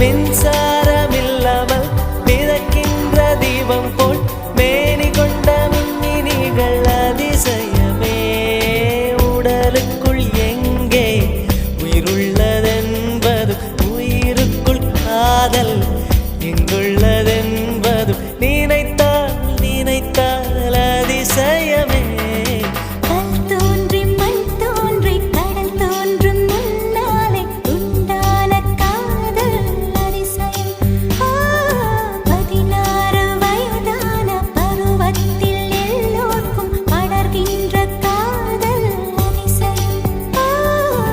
மின்சாரமில்லாமல் மிதக்கின்ற தீபம் போ